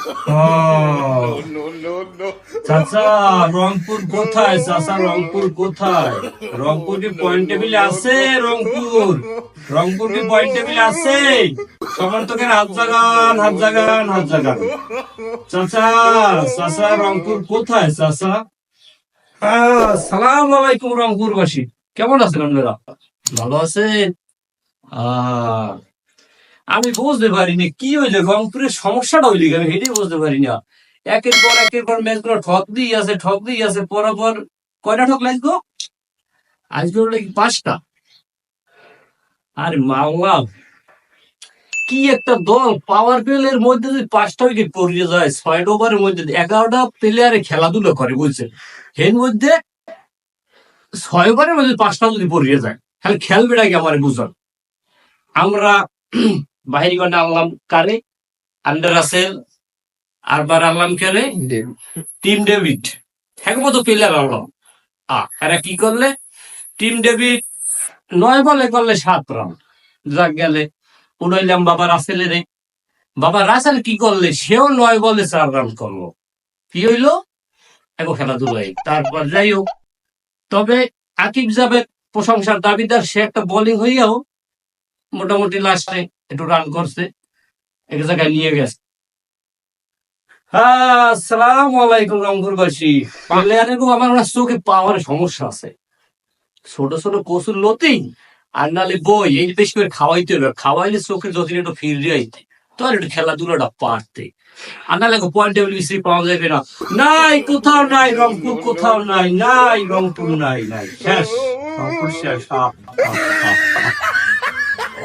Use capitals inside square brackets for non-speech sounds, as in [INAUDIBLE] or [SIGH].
[LAUGHS] চাচা রংপুর কোথায়? চাচা রংপুর কোথায়? রংপুর কি পয়েন্ট টেবিলে আছে রংপুর রংপুর কি পয়েন্ট টেবিলে আছে? সমর্থকের হাত জাগান হাত জাগান হাত জাগান। চাচা চাচা রংপুর কোথায় চাচা হ্যাঁ সালাম আলাইকুম রংপুরবাসী। কেমন আছেন আপনারা? ভালো আছেন? আহ, আমি বুঝতে পারিনি, কি হইলে? রংপুরের সমস্যাটা হইলে আমি সেটাই বুঝতে পারি না একের পর একের পর ম্যাচগুলো ঠক দিয়ে আছে, ঠক দিয়ে আছে পরাপর কয়টা ঠক লাগবো? আজকে হলো পাঁচটা? আরে মাওলা কি একটা দল পাওয়ার প্লের মধ্যে যদি পাঁচটা উইকেট পড়িয়ে যায়, ছয়টা ওভারের মধ্যে, এগারোটা প্লেয়ারে খেলাধুলা করে বলছে এর মধ্যে ছয় ওভারের মধ্যে পাঁচটা যদি পড়িয়ে যায়, তাহলে খেলবেটা কি আমার বুঝান আমরা বাহিরি গন্ডা আনলাম কারে? আন্ডার রাসেল আরবার আনলাম খেলে টিম ডেভিড একমতো প্লেয়ার আনলাম আ এরা কি করলে? টিম ডেভিড নয় বলে করলে সাত রান। যাক গেলে উড়াইলাম বাবা রাসেলে রে। বাবা রাসেল কি করলে? সেও নয় বলে চার রান করল। কি হইল? এখন খেলাধুলাই। তারপর যাই হোক। তবে আকিব জাবেদ প্রশংসার দাবিদার সে একটা বোলিং হইয়াও মোটামুটি লাস্টে একটু রান করছে এক জায়গায় নিয়ে গেছে। আসসালামু আলাইকুম রংপুরবাসী। আমার চোখে পাওয়ার সমস্যা আছে। ছোট ছোট কচুর লতি আর নালে বই এই বেশি করে খাওয়াইতে হবে খাওয়াইলে চোখের যদি একটু ফিরে আইতে। তো আর একটু খেলাধুলাটা পারতে। আর নালে পয়েন্ট টেবিল বিশ্রী পাওয়া যাবে না। নাই কোথাও নাই রংপুর কোথাও নাই নাই রংপুর নাই নাই। শেষ। রংপুর শেষ।